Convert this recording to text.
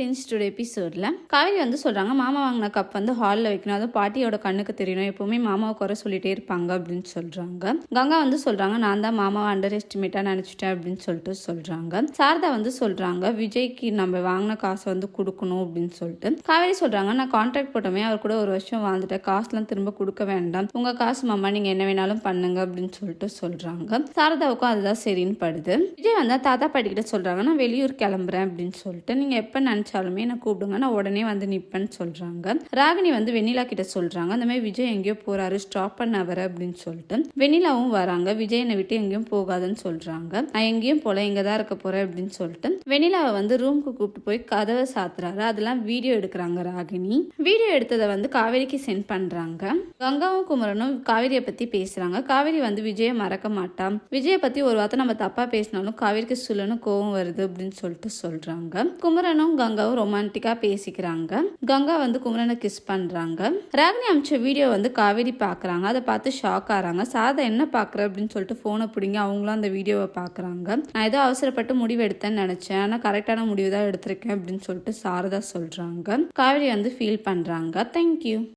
Friends today எபிசோடில் காவேரி வந்து சொல்கிறாங்க மாமா வாங்கின கப் வந்து ஹாலில் வைக்கணும். அதுவும் பாட்டியோட கண்ணுக்கு தெரியணும். எப்போவுமே மாமாவை குறை சொல்லிட்டே இருப்பாங்க அப்படின்னு சொல்கிறாங்க கங்கா வந்து சொல்கிறாங்க நான் தான் மாமாவை அண்டர் எஸ்டிமேட்டாக நினச்சிட்டேன் அப்படின்னு சொல்லிட்டு சொல்கிறாங்க சாரதா வந்து சொல்கிறாங்க விஜய்க்கு நம்ம வாங்கின காசை வந்து கொடுக்கணும் அப்படின்னு சொல்லிட்டு. காவேரி சொல்கிறாங்க நான் கான்ட்ராக்ட் போட்டோமே அவர் கூட ஒரு வருஷம் வாழ்ந்துட்டேன். காசுலாம் திரும்ப கொடுக்க வேண்டாம். உங்கள் காசு மாமா நீங்கள் என்ன வேணாலும் பண்ணுங்க அப்படின்னு சொல்லிட்டு சொல்கிறாங்க சாரதாவுக்கும் அதுதான் சரின்னு படுது. விஜய் வந்து தாத்தா பாட்டிக்கிட்ட சொல்கிறாங்க நான் வெளியூர் கிளம்புறேன் அப்படின்னு சொல்லிட்டு. நீங்கள் எப்போ நினச்சாலுமே நான் கூப்பிடுங்க நான் உடனே வந்து நிற்பேன்னு சொல்கிறாங்க ராகினி வந்து வெண்ணிலா கிட்ட சொல்கிறாங்க அந்த மாதிரி விஜய் எங்கேயோ போகிறாரு ஸ்டாப் பண்ண வர அப்படின்னு சொல்லிட்டு. வெண்ணிலாவும் வராங்க விஜய் என்னை விட்டு எங்கேயும் போகாதுன்னு சொல்கிறாங்க நான் எங்கேயும் போல இங்கே தான் இருக்க போகிறேன் அப்படின்னு சொல்லிட்டு. வெண்ணிலாவை வந்து ரூமுக்கு கூப்பிட்டு போய் கதவை சாத்துறாரு அதெல்லாம் வீடியோ எடுக்கிறாங்க ராகினி. வீடியோ எடுத்ததை வந்து காவேரிக்கு சென்ட் பண்ணுறாங்க கங்காவும் குமரனும் காவேரியை பற்றி பேசுகிறாங்க காவேரி வந்து விஜயை மறக்க மாட்டான் விஜயை பற்றி ஒரு வார்த்தை நம்ம தப்பாக பேசினாலும் காவேரிக்கு சுள்ளனு கோவம் வருது அப்படின்னு சொல்லிட்டு சொல்கிறாங்க குமரனும் கங்காவும் ரொமான்டிக்காக பேசிக்கிறாங்க. கங்கா வந்து குமரனை கிஸ் பண்ணுறாங்க ராகினி அமிச்ச வீடியோ வந்து காவேரி பார்க்குறாங்க அதை பார்த்து ஷாக் ஆகிறாங்க. சாதா என்ன பார்க்குற அப்படின்னு சொல்லிட்டு ஃபோனை பிடிங்க அவங்களும் அந்த வீடியோவை பார்க்குறாங்க நான் ஏதோ அவசரப்பட்டு முடிவு எடுத்தேன்னு நினச்சேன். ஆனால் கரெக்டான முடிவு தான் எடுத்திருக்கேன் அப்படின்னு சொல்லிட்டு சாரதா சொல்கிறாங்க காவேரி வந்து ஃபீல் பண்ணுறாங்க தேங்க்யூ